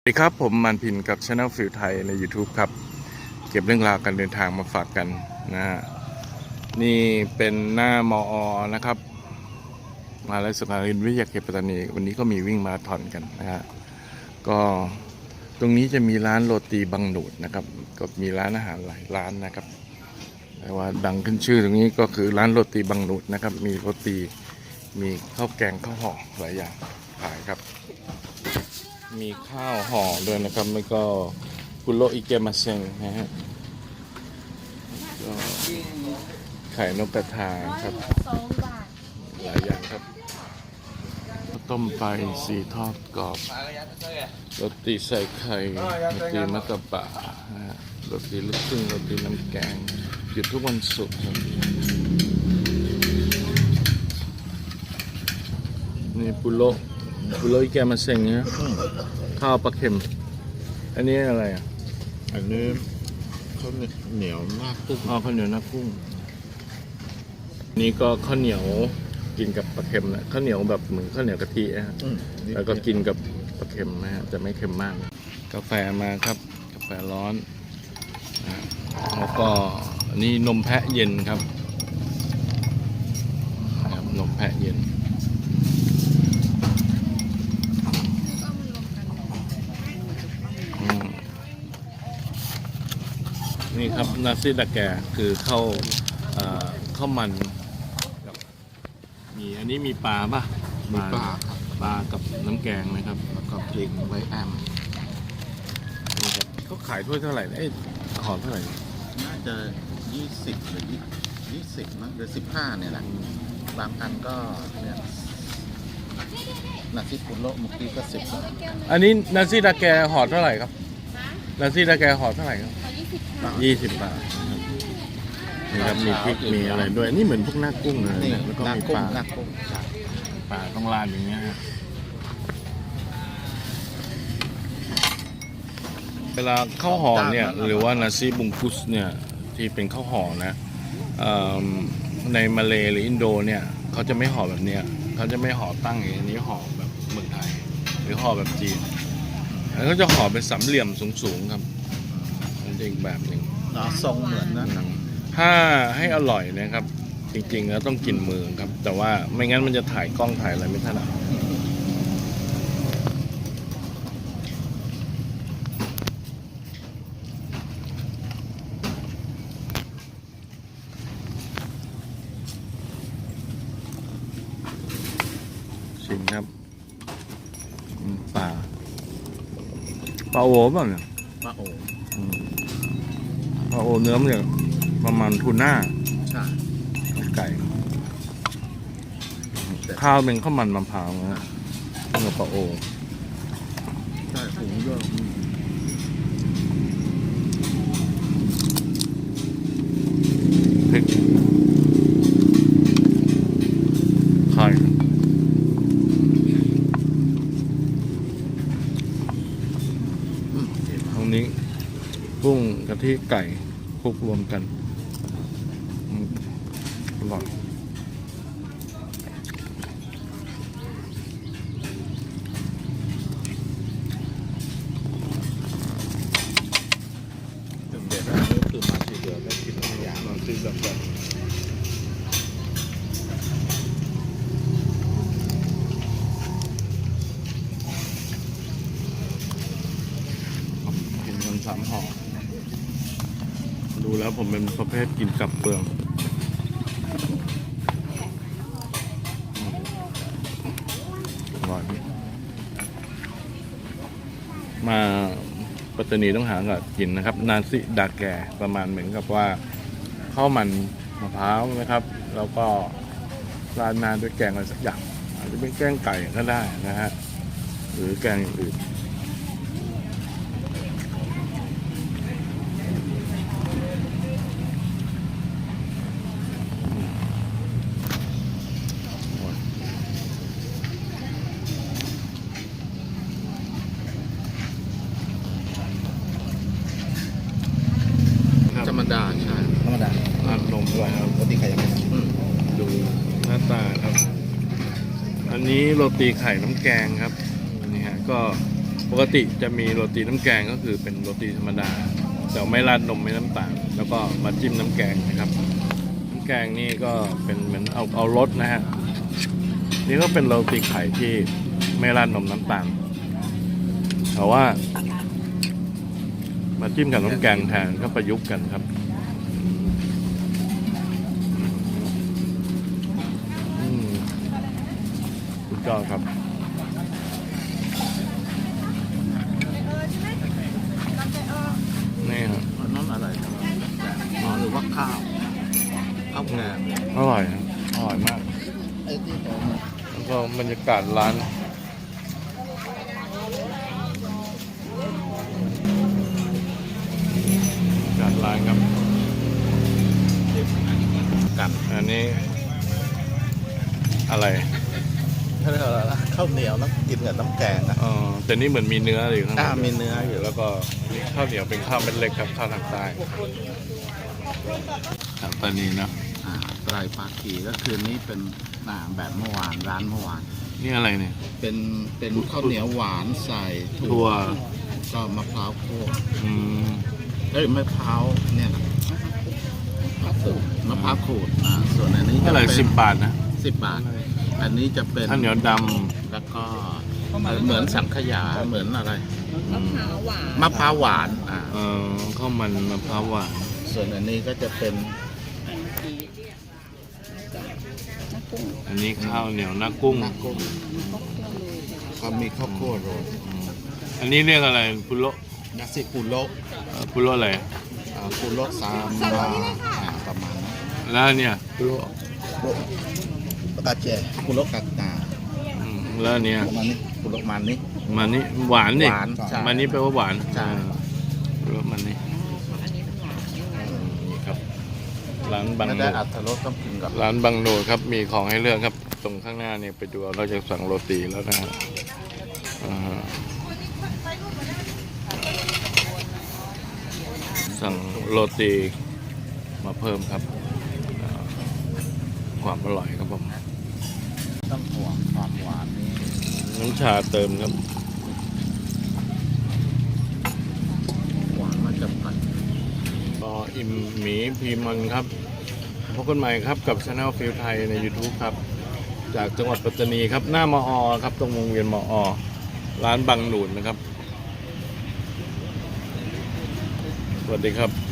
สวัสดีครับ ผมมันพินกับช anel ฟิลไทยใน YouTube ครับ เก็บเรื่องราวการเดินทางมาฝากกันนะฮะนี่เป็นหน้ามออนะครับมหาลัยสุขารินวิทยาเขตปัตตานีวันนี้ก็มีวิ่งมาราธอนกันนะฮะก็ตรงนี้จะมีร้านโรตีบังหนูดนะครับ ก็มีร้านอาหารหลายร้านนะครับ แต่ว่าดังขึ้นชื่อตรงนี้ก็คือร้านโรตีบังหนูดนะครับ มีโรตีมีข้าวแกงข้าวห่อหลายอย่างขายครับ มีข้าวห่อด้วยนะครับแล้วก็กุโรอิเกมาเซงนะฮะก็ไข่นกกระทาครับ หลายอย่างครับ ต้มปลาอินทรีทอดกรอบโรตีใส่ไข่โรตีมัตตบะนะฮะโรตีลูกครึ่งโรตีน้ำแกงหยุดทุกวันศุกร์ครับนี่ปุโร ปุโรอิเกมาเซงนะข้าวปลาเค็ม อันนี้อะไรอะอันนี้ข้าวเหนียวมากกุ้งอ๋อข้าวเหนียวหน้ากุ้ง นี่ก็ข้าวเหนียวกินกับปลาเค็มนะข้าวเหนียวแบบเหมือนข้าวเหนียวกะทินะฮะแล้วก็กินกับปลาเค็มนะฮะจะไม่เค็มมาก กาแฟมาครับ กาแฟร้อนนะแล้วก็อันนี่นมแพะเย็นครับนะครับนมแพะเย็น อืม นี่ครับนาซิดาแกคือข้าวเอ่อข้าวมันกับมีอันนี้มีปลาป่ะมีปลาครับปลากับน้ำแกงนะครับ แล้วก็พริกไว้แอมนี่ครับเขาขายถ้วยเท่าไหร่นะเอ้ยขอเท่าไหร่ น่าจะยี่สิบหรือยี่สิบมั้งหรือสิบห้าเนี่ยแหละบางอันก็เนี่ยนาซิปุโระเมื่อกี้ก็สิบอันนี้นาซิดาแกห่อเท่าไหร่ครับนาซิดาแกห่อเท่าไหร่ครับขอ ยี่สิบค่ะยี่สิบบาทนะครับนี่ครับมีพริกมีอะไรด้วย นี่เหมือนพวกหน้ากุ้งเลยนี่นะแล้วก็หน้ามีกุ้ปงลาหน้ากุ้งปลาต้องราดอย่างเงี้ยฮะเวลาข้าวห่อเนี่ยหรือว่านาซีบุงกุสเนี่ยที่เป็นข้าวห่อนะเอิ่มในมาเลหรืออินโดเนี่ยเขาจะไม่ห่อแบบเนี้ยเขาจะไม่ห่อตั้งอย่างนี้ห่อแบบเมืองไทย หรือห่อแบบจีนแล้วก็จะห่อเป็นสามเหลี่ยมสูงๆครับ มันจะอีกแบบหนึ่งอ๋อทรงเหมือนนะถ้าให้อร่อยนะครับ จริงๆแล้วต้องกินมือครับ แต่ว่าไม่งั้นมันจะถ่ายกล้องถ่ายอะไรไม่ถนัดชิมครับอืมปลาปลาโอเปล่าเนี่ยปลาโอ อืมปลาโอเนื้อมันจะประมาณทูน่าใช่ไก่ ข้าวเป็นข้าวมันมะพร้าวนะฮะเนื้อปลาโอใช่ถุงด้วยพริกไข่ตรงนี้กุ้งกะ ทิไก่คลุกรวมกันอร่อยเด็ดนนี้คือมาทีเดียวได้กินทุกอย่างลองซื้อแบบแบบกินกันสามห่อ แล้วผมเป็นประเภทกินกับเปลืองอร่อยมาปัตตานีต้องหากับกินนะครับ นาซิดาแกประมาณเหมือนกับว่าข้าวมันมะพร้าวนะครับ แล้วก็ราดนานด้วยแกงอะไรสักอย่างอาจจะเป็นแกงไก่ก็ได้นะฮะหรือแกงอื่น ธรรมดาใช่ธรรมดา ราดนมด้วยครับ ปกติไข่ยังไงอืม ดูหน้า ตาครับ อันนี้โรตีไข่น้ำแกงครับนี่ฮะก็ปกติจะมีโรตีน้ำแกงก็คือเป็นโรตีธรรมดา แต่ไม่ราดนมไม่น้ำตาลแล้วก็มาจิ้มน้ำแกงนะครับน้ำแกงนี่ก็เป็นเหมือนเอาเอารสนะฮะนี่ก็เป็นโรตีไข่ที่ไม่ราดนมน้ำตาลแต่ว่า มาจิ้มกับน้ำแกงแทนก็ประยุกต์กันครับอืม สุดยอดครับนี่ครับอันนั้นอะไรครับอ๋อหรือว่าข้าวข้าวแกงอร่อยครับอร่อยมากไอ้ที่ผมแล้วก็บรรยากาศร้านบรรยากาศร้านครับ กัน อันนี้อะไร เขาเรียกว่าอะไรนะข้าวเหนียวแล้วกินกับน้ำแกงอะเออแต่นี่เหมือนมีเนื้ออยู่ข้างในอ่ามีเนื้ออยู่แล้วก็นี่ข้าวเหนียวเป็นข้าวเม็ดเล็กครับข้าวทางใต้ครับตอนนี้เนอะอ่าไตรภาคีก็คือนี่เป็นอ่าแบบเมื่อวานร้านเมื่อวาน นี่อะไรเนี่ย เป็นเป็นข้าวเหนียวหวานใส่ถั่วก็มะพร้าวคั่วอืมเอ้ยมะพร้าวเนี่ยนะมะพร้าวมะพร้าวขูดอ่าส่วนอันนี้เท่าไหร่สิบบาทนะ สิบบาท อันนี้จะเป็นข้าวเหนียวดแล้วก็เหมือนสังขยาเหมือนอะไรำอืมมะพร้าวหวานอ่าเออข้าวมันมะพร้าวหวานส่วนอันนี้ก็จะเป็นอันนี้ข้าวเหนียวหน้ากุ้งหน้ากุ้งก็มีข้าวคั่วโรยอืมอันนี้เรียกอะไรปุโรนาซิปุโรเอ่อปุโรอะไรอ่าปุโรซามบาอ่าประมาณนั้นแล้วเนี่ยปุโรปุโรกาเจปุโรกาตาอืมแล้วเนี่ย ประมาณนี้ปุโรมันนี้ มันนี่หวานนี่หวานใช่มันนี่แปลว่าหวานใช่เออปุโรมันนี่นี่ครับ ร้านบางไม่โนได้อัตรสต้องกินกับร้านบางโนครับ มีของให้เลือกครับ ตรงข้างหน้าเนี่ยไปดูเอาเราจะสั่งโรตีแล้วนะฮะอ่าฮะสั่งโรตีมาเพิ่มครับอ่าความอร่อยครับผม ต้องห่วงความหวานนี้น้ำชาเติมครับหวานมาจากผัดก็อิ่มหมีพีมันครับพบกันใหม่ครับกับช anel ฟิลไทยใน YouTube ครับ จากจังหวัดปัตตานีครับ หน้ามอครับ ตรงวงเวียนมอร้านบางหนูนนะครับ สวัสดีครับ